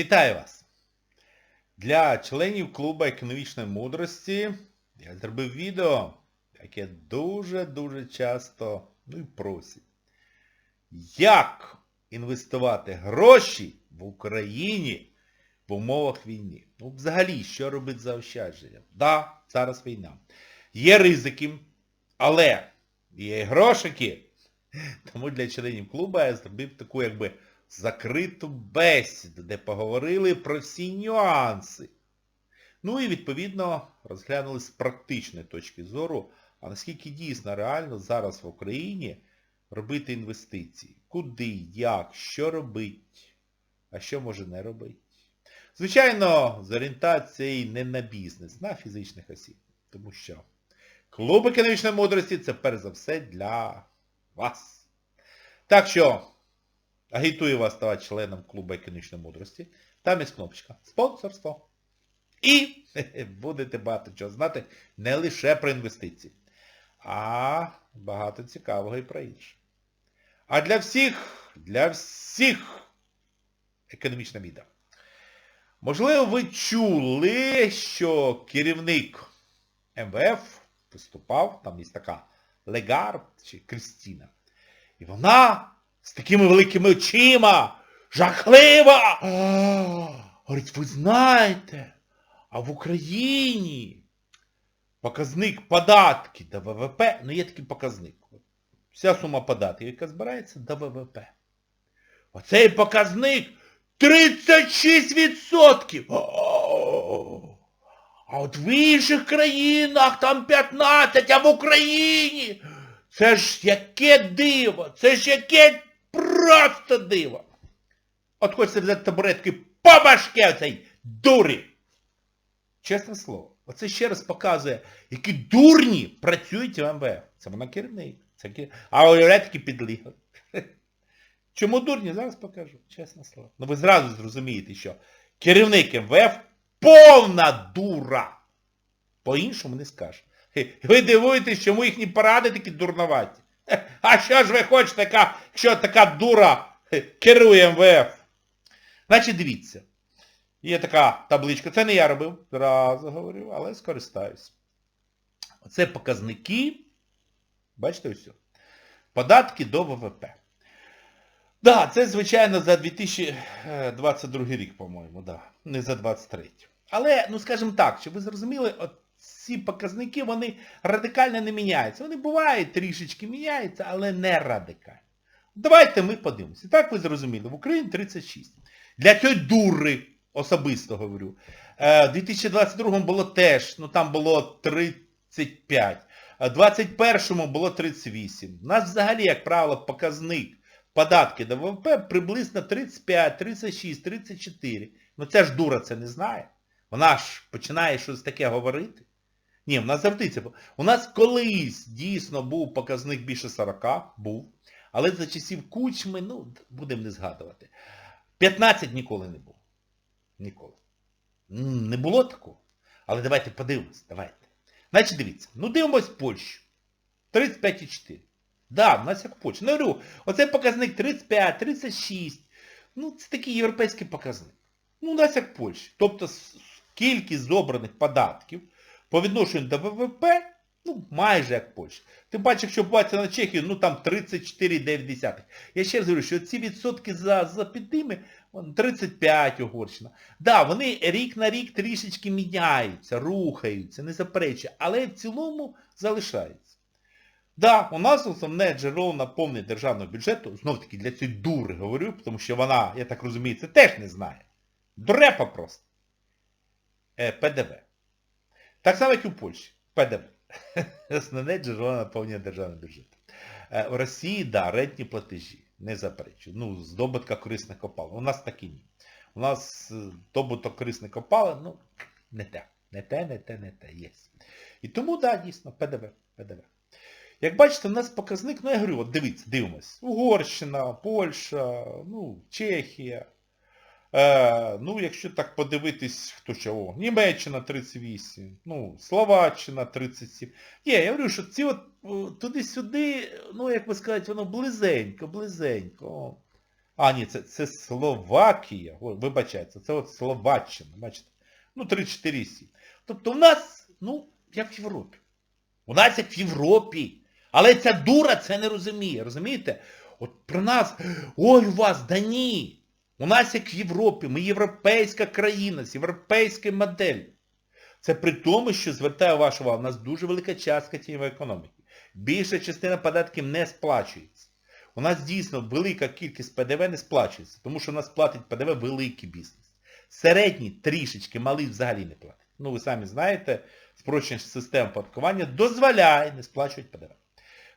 Вітаю вас! Для членів клубу економічної мудрості я зробив відео, яке дуже-дуже часто ну і просять. Як інвестувати гроші в Україні в умовах війни? Ну, взагалі, що робити за заощадження? Да, зараз війна. Є ризики, але є і грошики. Тому для членів клубу я зробив таку якби закриту бесіду, де поговорили про всі нюанси. Ну і відповідно розглянули з практичної точки зору, а наскільки дійсно реально зараз в Україні робити інвестиції. Куди, як, що робить, а що може не робити. Звичайно, з орієнтацією не на бізнес, на фізичних осіб. Тому що клуб економічної мудрості це перш за все для вас. Так що агітую вас ставати членом клубу економічної мудрості. Там є кнопочка Спонсорство. І будете багато чого знати не лише про інвестиції, а багато цікавого і про інше. А для всіх, для всіх економічна біда. Можливо, ви чули, що керівник МВФ виступав, там є така Легард чи Крістіна. І вона з такими великими очима, жахлива. Говорить, ви знаєте, а в Україні показник податки до ВВП, ну є такий показник. Вся сума податків, яка збирається до ВВП. Оцей показник 36%! А от в інших країнах там 15, а в Україні це ж яке диво, це ж яке просто диво. От хочеться взяти табуретки по башке оцей дурі. Чесне слово, оце ще раз показує, які дурні працюють в МВФ. Це вона керівник. Це кер... А такі підлігли. Чому дурні? Зараз покажу. Чесне слово. Ну ви зразу зрозумієте, що керівник МВФ повна дура. По-іншому не скаже. Ви дивуєтесь, чому їхні поради такі дурноваті. А що ж ви хочете, якщо така дура керує МВФ? Значить, дивіться. Є така табличка. Це не я робив, зразу говорю, але скористаюсь. Оце показники. Бачите ось? Податки до ВВП. Так, да, це, звичайно, за 2022 рік, по-моєму, да. не за 23. Але, ну скажімо так, щоб ви зрозуміли, от ці показники, вони радикально не міняються. Вони бувають, трішечки міняються, але не радикально. Давайте ми подивимося. Так ви зрозуміли, в Україні 36. Для цієї дури, особисто говорю, в 2022 було теж, ну там було 35. В 2021 було 38. У нас взагалі, як правило, показник податки до ВВП приблизно 35, 36, 34. Ну ця ж дура це не знає. Вона ж починає щось таке говорити. Ні, в нас завжди це. У нас колись дійсно був показник більше 40, був. Але за часів кучми, ну, будемо не згадувати. 15 ніколи не було. Ніколи. Не було такого. Але давайте подивимось, давайте. Значить, дивіться, ну дивимось Польщу. 35,4. Да, в нас як Польща. Ну, говорю, оцей показник 35, 36. Ну, це такий європейський показник. Ну, у нас як Польща. Тобто кількість зобраних податків по відношенню до ВВП, ну, майже як Польща. Тим паче, якщо бачите на Чехію, ну там 34,9. Я ще раз говорю, що ці відсотки за запітими, 35 Угорщина. Да, вони рік на рік трішечки міняються, рухаються, не заперечує, але в цілому залишаються. Да, у нас основне джерело наповнення державного бюджету, знов таки для цієї дури говорю, тому що вона, я так розумію, це теж не знає. Дурепа просто. Е, ПДВ. Так само, як і в Польщі. ПДВ. Основне джерело наповнення державного бюджету. Е, в Росії, да, рентні платежі. Не заперечую. Ну, здобутка корисних копалин. У нас такі ні. У нас здобуток корисних копалин, ну, не те. Не те, не те, не те. Є. І тому, да, дійсно, ПДВ. ПДВ. Як бачите, у нас показник, ну я говорю, от дивіться, дивимось. Угорщина, Польща, ну, Чехія. Е, ну, якщо так подивитись, хто чого. Німеччина 38, ну, Словаччина 37. Ні, я говорю, що ці от туди-сюди, ну, як би сказати, воно близенько, близенько. А, ні, це, це Словакія. О, вибачайте, це от Словаччина. Бачите? Ну, 3-4-7. Тобто в нас, ну, як в Європі. У нас як в Європі. Але ця дура це не розуміє. Розумієте? От про нас, ой, у вас, да ні. У нас як в Європі, ми європейська країна з європейською моделлю. Це при тому, що, звертаю вашу увагу, у нас дуже велика частка тіньової економіки. Більша частина податків не сплачується. У нас дійсно велика кількість ПДВ не сплачується, тому що у нас платить ПДВ великий бізнес. Середній трішечки, малий взагалі не платить. Ну ви самі знаєте, спрощення систем оподаткування дозволяє не сплачувати ПДВ.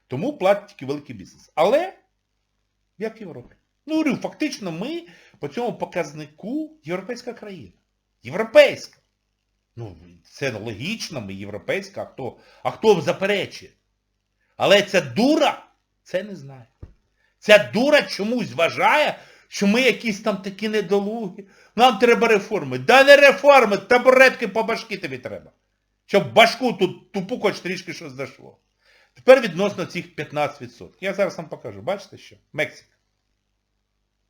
Тому платить тільки великий бізнес. Але, як в Європі. Ну, говорю, фактично ми по цьому показнику європейська країна. Європейська. Ну, це логічно, ми європейська, а хто, а хто заперечує? Але ця дура це не знає. Ця дура чомусь вважає, що ми якісь там такі недолугі. Нам треба реформи. Да не реформи, табуретки по башки тобі треба. Щоб башку тут тупу хоч трішки щось зайшло. Тепер відносно цих 15%. Я зараз вам покажу. Бачите що? Мексика.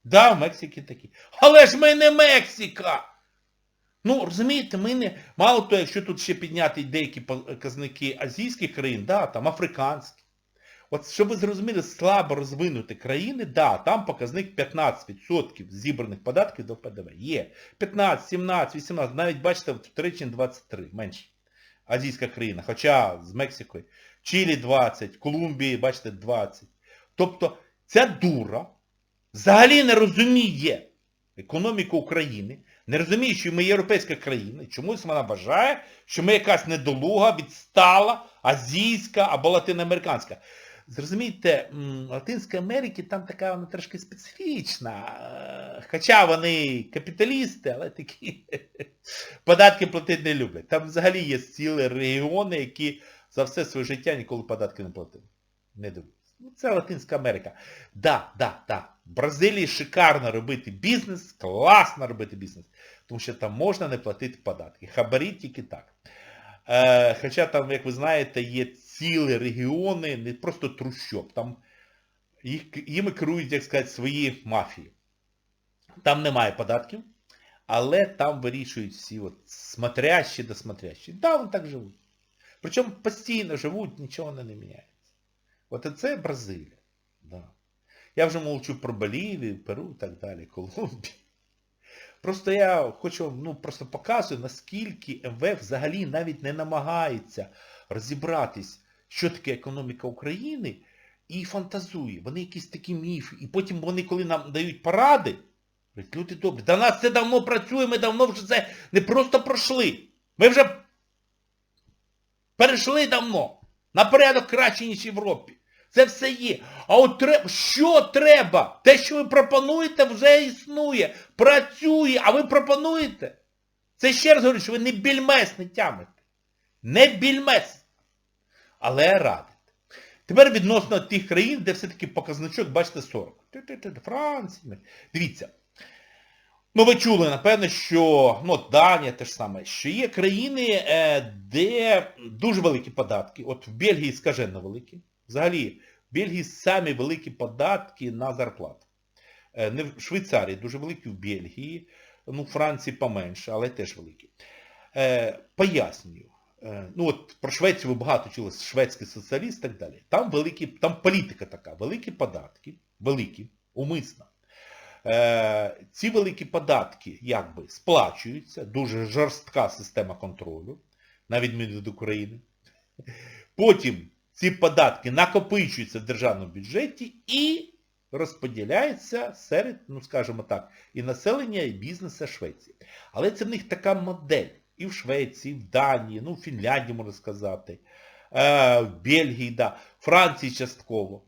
Да, в Мексиці такі. Але ж ми не Мексика! Ну, розумієте, ми не... Мало того, якщо тут ще підняти деякі показники азійських країн, да, там африканські. От щоб ви зрозуміли, слабо розвинуті країни, да, там показник 15% зібраних податків до ПДВ. Є. 15, 17, 18, навіть бачите, в Туреччині 23, менше. Азійська країна. Хоча з Мексикою. Чилі 20, Колумбії, бачите, 20. Тобто ця дура взагалі не розуміє економіку України, не розуміє, що ми європейська країна, чомусь вона вважає, що ми якась недолуга, відстала, азійська або латиноамериканська. Зрозумійте, Латинська Америка там така вона трошки специфічна. Е, Хоча вони капіталісти, але такі податки платити не люблять. Там взагалі є цілі регіони, які за все своє життя ніколи податки не платили. Не дивуються. Ну, це Латинська Америка. Да, да, да. В Бразилії шикарно робити бізнес, класно робити бізнес. Тому що там можна не платити податки. Хабарі тільки так. Е, хоча там, як ви знаєте, є цілі регіони, не просто трущоб. Там їх, їми керують, як сказати, свої мафії. Там немає податків, але там вирішують всі от смотрящі до смотрящі. Да, вони так живуть. Причому постійно живуть, нічого не міняється. От це Бразилія. Да. Я вже мовчу про Болівію, Перу і так далі, Колумбію. Просто я хочу ну, просто показую, наскільки МВФ взагалі навіть не намагається розібратись, що таке економіка України, і фантазує. Вони якісь такі міфи. І потім вони, коли нам дають поради, говорять, люди добрі, до нас це давно працює, ми давно вже це не просто пройшли. Ми вже перейшли давно. На порядок краще, ніж в Європі. Це все є. А от треба, що треба? Те, що ви пропонуєте, вже існує. Працює, а ви пропонуєте. Це ще раз говорю, що ви не більмес не тямите. Не більмес. Але радите. Тепер відносно тих країн, де все-таки показничок, бачите, 40. Ти-ти-ти, Франція. Дивіться. Ну, ви чули, напевно, що, ну, Данія те ж саме, що є країни, е, де дуже великі податки. От в Бельгії скажено великі. Взагалі, в Бельгії самі великі податки на зарплату. Е, Не в Швейцарії дуже великі, в Бельгії, ну, в Франції поменше, але теж великі. Е, Пояснюю. Е, Ну от про Швецію ви багато чули, шведський соціаліст і так далі. Там великі, там політика така, великі податки, великі, умисно. Е, ці великі податки якби сплачуються, дуже жорстка система контролю, на відміну від України. Потім ці податки накопичуються в державному бюджеті і розподіляються серед, ну скажімо так, і населення, і бізнесу Швеції. Але це в них така модель. І в Швеції, і в Данії, ну в Фінляндії, можна сказати, е, в Бельгії, да, Франції частково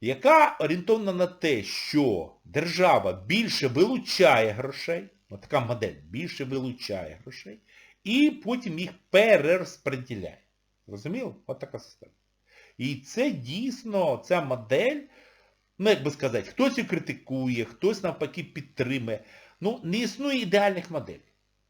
яка орієнтована на те, що держава більше вилучає грошей, от така модель, більше вилучає грошей, і потім їх перерозподіляє. Розуміло? От така система. І це дійсно, ця модель, ну як би сказати, хтось її критикує, хтось навпаки підтримує. Ну, не існує ідеальних моделей.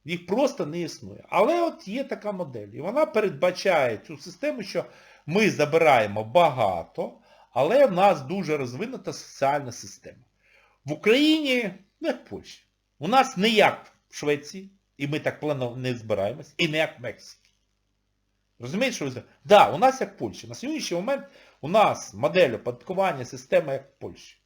Їх просто не існує. Але от є така модель. І вона передбачає цю систему, що ми забираємо багато, але в нас дуже розвинута соціальна система. В Україні, не як в Польщі. У нас не як в Швеції, і ми так планово не збираємось, і не як в Мексиці. Розумієте, що ви Так, да, у нас як в Польщі. На сьогоднішній момент у нас модель оподаткування, система як в Польщі.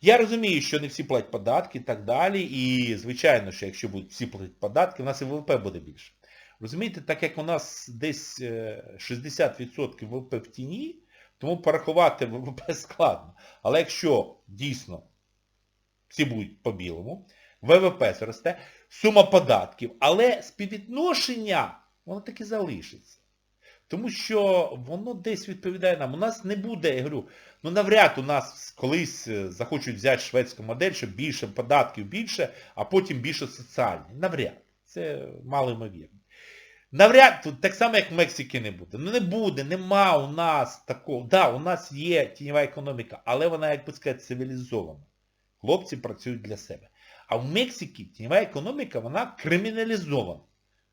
Я розумію, що не всі платять податки і так далі, і звичайно, що якщо будуть всі платити податки, у нас і ВВП буде більше. Розумієте, так як у нас десь е, 60% ВВП в тіні, тому порахувати ВВП складно. Але якщо дійсно всі будуть по-білому, ВВП зросте, сума податків, але співвідношення, воно таки залишиться. Тому що воно десь відповідає нам. У нас не буде, я говорю, ну навряд у нас колись е, захочуть взяти шведську модель, щоб більше податків більше, а потім більше соціальні. Навряд. Це мало ймовірно. Навряд, так само, як в Мексиці не буде. Ну не буде, нема у нас такого. Да, у нас є тіньова економіка, але вона, як би сказати, цивілізована. Хлопці працюють для себе. А в Мексиці тіньова економіка, вона криміналізована.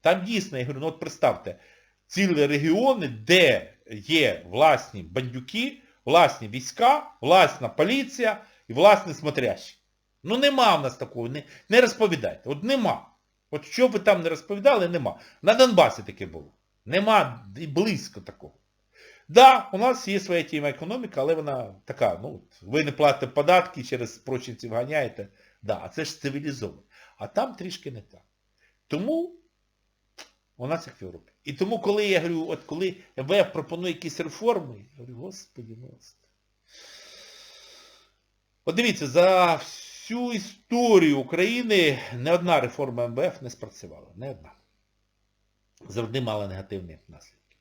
Там дійсно, я говорю, ну от представте, цілі регіони, де є власні бандюки, власні війська, власна поліція і власні смотрящі. Ну нема в нас такого, не, не розповідайте. От нема. От що ви там не розповідали, нема. На Донбасі таке було. Нема і близько такого. Да, у нас є своя тіма економіка, але вона така, ну, ви не платите податки, через прочинців ганяєте. Да, а це ж цивілізовано. А там трішки не так. Тому у нас як в Європі. І тому, коли я говорю, от коли МВФ пропонує якісь реформи, я говорю, господи, милости. От дивіться, за всю історію України не одна реформа МВФ не спрацювала. Не одна. Завжди мала негативні наслідки.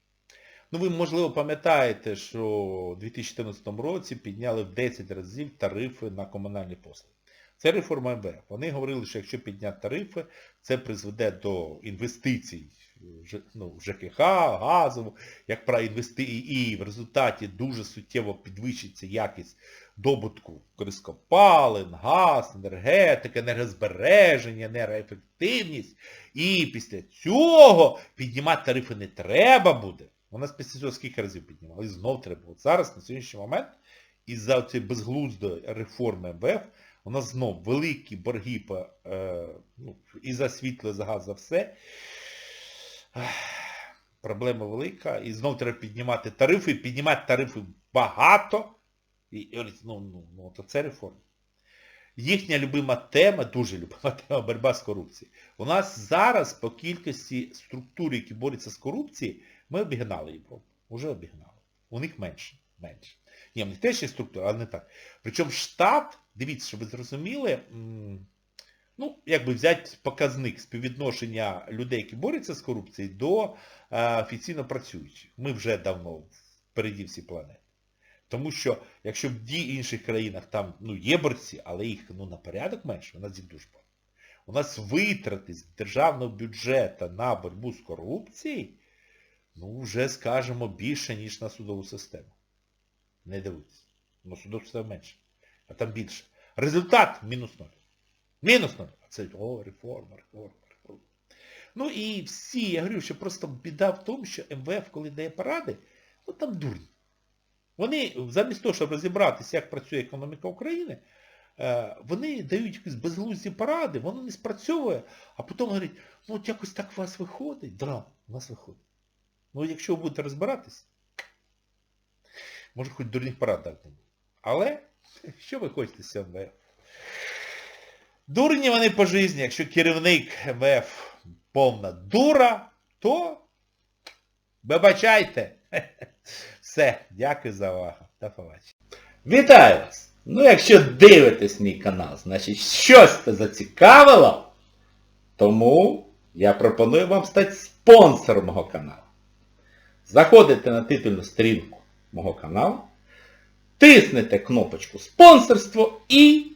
Ну ви, можливо, пам'ятаєте, що у 2014 році підняли в 10 разів тарифи на комунальні послуги. Це реформа МВФ. Вони говорили, що якщо підняти тарифи, це призведе до інвестицій ну, ЖКХ, газову, як про і в результаті дуже суттєво підвищиться якість добутку користопалин, газ, енергетика, енергозбереження, енергоефективність. І після цього піднімати тарифи не треба буде. У нас після цього скільки разів піднімали? Знов треба. От зараз, на сьогоднішній момент, із-за цієї безглуздої реформи МВФ, у нас знов великі борги по, е, ну, і за світло, і за газ, за все. Проблема велика. І знов треба піднімати тарифи, піднімати тарифи багато. І, ну, ну, ну, то це реформа. Їхня любима тема, дуже любима тема боротьба з корупцією. У нас зараз по кількості структур, які борються з корупцією, ми обігнали Європу. Уже обігнали. У них менше. менше. Ні, в них теж є структура, але не так. Причому штат, дивіться, щоб ви зрозуміли, ну, якби взяти показник співвідношення людей, які борються з корупцією, до е, офіційно працюючих. Ми вже давно впереді всі планети. Тому що, якщо в ді інших країнах там ну, є борці, але їх ну, на порядок менше, у нас їх дуже багато. У нас витрати з державного бюджету на боротьбу з корупцією, ну, вже, скажімо, більше, ніж на судову систему. Не дивіться. На судову систему менше. А там більше. Результат мінус ноль. Мінус ноль. А це, о, реформа, реформа, реформа. Ну і всі, я говорю, що просто біда в тому, що МВФ, коли дає поради, ну там дурні. Вони, замість того, щоб розібратися, як працює економіка України, е, вони дають якісь безглузді поради, воно не спрацьовує, а потім говорять, ну от якось так у вас виходить. Да, у вас виходить. Ну якщо ви будете розбиратись, може хоч дурних порад дати. Але, що ви хочете з МВФ? Дурні вони по житті, якщо керівник МВФ повна дура, то вибачайте. Все, дякую за увагу. До побачення. Вітаю вас! Ну, якщо дивитесь мій канал, значить щось це зацікавило, тому я пропоную вам стати спонсором мого каналу. Заходите на титульну сторінку мого каналу, тиснете кнопочку спонсорство і